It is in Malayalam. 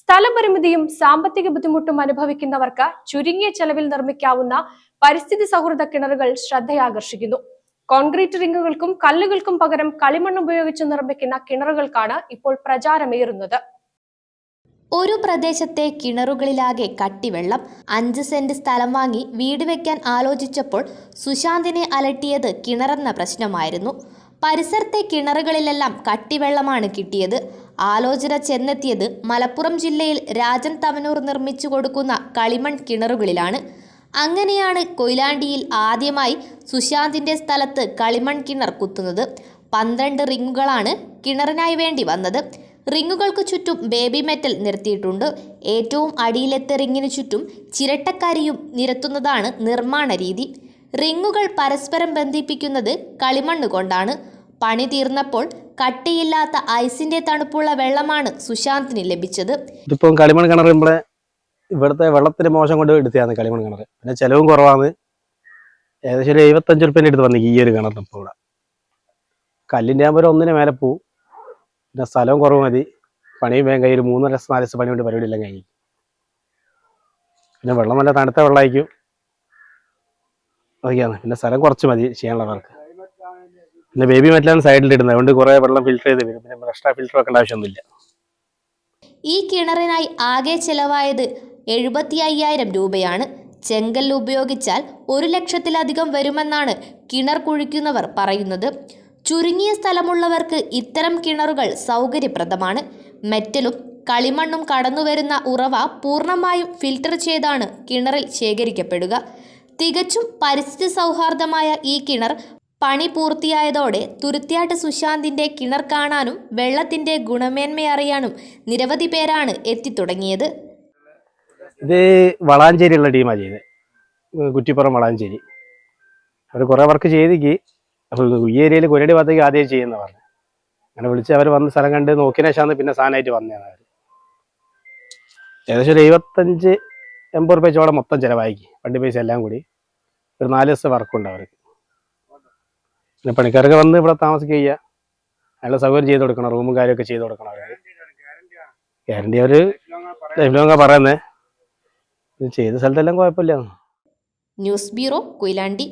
സ്ഥലപരിമിതിയും സാമ്പത്തിക ബുദ്ധിമുട്ടും അനുഭവിക്കുന്നവർക്ക് ചുരുങ്ങിയ ചെലവിൽ നിർമ്മിക്കാവുന്ന പരിസ്ഥിതി സൗഹൃദ കിണറുകൾ ശ്രദ്ധയാകർഷിക്കുന്നു. കോൺക്രീറ്റ് റിങ്ങുകൾക്കും കല്ലുകൾക്കും പകരം കളിമണ്ണ് ഉപയോഗിച്ച് നിർമ്മിക്കുന്ന കിണറുകൾക്കാണ് ഇപ്പോൾ പ്രചാരമേറുന്നത്. ഒരു പ്രദേശത്തെ കിണറുകളിലാകെ കട്ടിവെള്ളം അഞ്ച് സെന്റ് സ്ഥലം വാങ്ങി വീട് വെക്കാൻ ആലോചിച്ചപ്പോൾ സുശാന്തിനെ അലട്ടിയത് കിണറെന്ന പ്രശ്നമായിരുന്നു. പരിസരത്തെ കിണറുകളിലെല്ലാം കട്ടിവെള്ളമാണ് കിട്ടിയത്. ആലോചന ചെന്നെത്തിയത് മലപ്പുറം ജില്ലയിൽ രാജൻ തവനൂർ നിർമ്മിച്ചു കൊടുക്കുന്ന കളിമൺ കിണറുകളിലാണ്. അങ്ങനെയാണ് കൊയിലാണ്ടിയിൽ ആദ്യമായി സുശാന്തിന്റെ സ്ഥലത്ത് കളിമൺ കിണർ കുത്തുന്നത്. പന്ത്രണ്ട് റിങ്ങുകളാണ് കിണറിനായി വേണ്ടി വന്നത്. റിങ്ങുകൾക്ക് ചുറ്റും ബേബി മെറ്റൽ നിരത്തിയിട്ടുണ്ട്. ഏറ്റവും അടിയിലത്തെ റിങ്ങിന് ചുറ്റും ചിരട്ടക്കരിയും നിരത്തുന്നതാണ് നിർമ്മാണ രീതി. റിങ്ങുകൾ പരസ്പരം ബന്ധിപ്പിക്കുന്നത് കളിമണ്ണ് കൊണ്ടാണ്. പണി തീർന്നപ്പോൾ കട്ടിയില്ലാത്ത ഐസിന്റെ തണുപ്പുള്ള വെള്ളമാണ് സുശാന്തിന് ലഭിച്ചത്. ഇതിപ്പം കളിമൺ കിണർ നമ്മളെ ഇവിടുത്തെ വെള്ളത്തിന് മോശം കൊണ്ട് എടുത്തതാണ് കളിമൺ കിണർ. പിന്നെ ചെലവും കുറവാണ്. ഏകദേശം ഒരു എഴുപത്തഞ്ച് റുപ്യന്റെ അടുത്ത് വന്നു ഈ ഒരു കിണറിന് ഇപ്പോൾ ഇവിടെ. കല്ലിന്റെ ആകുമ്പോൾ ഒരു ഒന്നിന് മേലെ പോവും. പിന്നെ സ്ഥലവും കുറവ് മതി. പണിയും വേഗം കഴിയും. ഒരു മൂന്നര നാല് ദിവസം പണി കൊണ്ട് പരിപാടി എല്ലാം കഴിഞ്ഞു പിന്നെ വെള്ളം നല്ല തണുത്ത വെള്ളമായിരിക്കും. അതൊക്കെയാണ്. പിന്നെ സ്ഥലം കുറച്ച് മതി ചെയ്യാനുള്ളവർക്ക്. പിന്നെ ബേബി മെറ്റലാണ് സൈഡിൽ ഇടുന്നത്. അതുകൊണ്ട് കുറേ വെള്ളം ഫിൽറ്റർ ചെയ്ത് വരും. പിന്നെ എക്സ്ട്രാ ഫിൽറ്റർ വെക്കേണ്ട ആവശ്യമൊന്നുമില്ല. ഈ കിണറിനായി ആകെ ചെലവായത് എഴുപത്തി അയ്യായിരം രൂപയാണ്. ചെങ്കൽ ഉപയോഗിച്ചാൽ ഒരു ലക്ഷത്തിലധികം വരുമെന്നാണ് കിണർ കുഴിക്കുന്നവർ പറയുന്നത്. ചുരുങ്ങിയ സ്ഥലമുള്ളവർക്ക് ഇത്തരം കിണറുകൾ സൗകര്യപ്രദമാണ്. മെറ്റലും കളിമണ്ണും കടന്നുവരുന്ന ഉറവ പൂർണമായും ഫിൽട്ടർ ചെയ്താണ് കിണറിൽ ശേഖരിക്കപ്പെടുക. തികച്ചും പരിസ്ഥിതി സൗഹാർദ്ദമായ ഈ കിണർ പണി പൂർത്തിയായതോടെ തുരുത്തിയാട്ട് സുശാന്തിന്റെ കിണർ കാണാനും വെള്ളത്തിന്റെ ഗുണമേന്മയറിയാനും നിരവധി പേരാണ് എത്തിത്തുടങ്ങിയത്. ഇത് വളാഞ്ചേരിയുള്ള ടീമാണ് ചെയ്ത്. കുറ്റിപ്പുറം വളാഞ്ചേരി. അവർ കുറേ വർക്ക് ചെയ്തിക്ക്. ഈ ഏരിയയിൽ കുരടി ഭാഗത്തേക്ക് ആദ്യം ചെയ്യുന്ന പറഞ്ഞു. അങ്ങനെ വിളിച്ച് അവർ വന്ന സ്ഥലം കണ്ട് നോക്കിയതിനു ശേഷമാണ് പിന്നെ സാധനമായിട്ട് വന്നതാണ് അവർ ഏകദേശം ഒരു എഴുപത്തഞ്ച് എൺപത് റുപ്യച്ചോളം മൊത്തം ചിലവാക്കി വണ്ടി പൈസ എല്ലാം കൂടി. ഒരു നാല് ദിവസത്തെ വർക്കുണ്ട് അവർക്ക്. പിന്നെ പണിക്കാരൊക്കെ വന്ന് ഇവിടെ താമസിക്കുക അതിനുള്ള സൗകര്യം ചെയ്ത് കൊടുക്കണം റൂമും കാര്യമൊക്കെ ചെയ്ത് കൊടുക്കണം അവർ ഗ്യാരണ്ടി അവർ ലൈഫ് ലോങ്ങാ പറയുന്നത് ചെയ്ത സ്ഥലത്തെല്ലാം കുഴപ്പമില്ല. News bureau Koyilandy.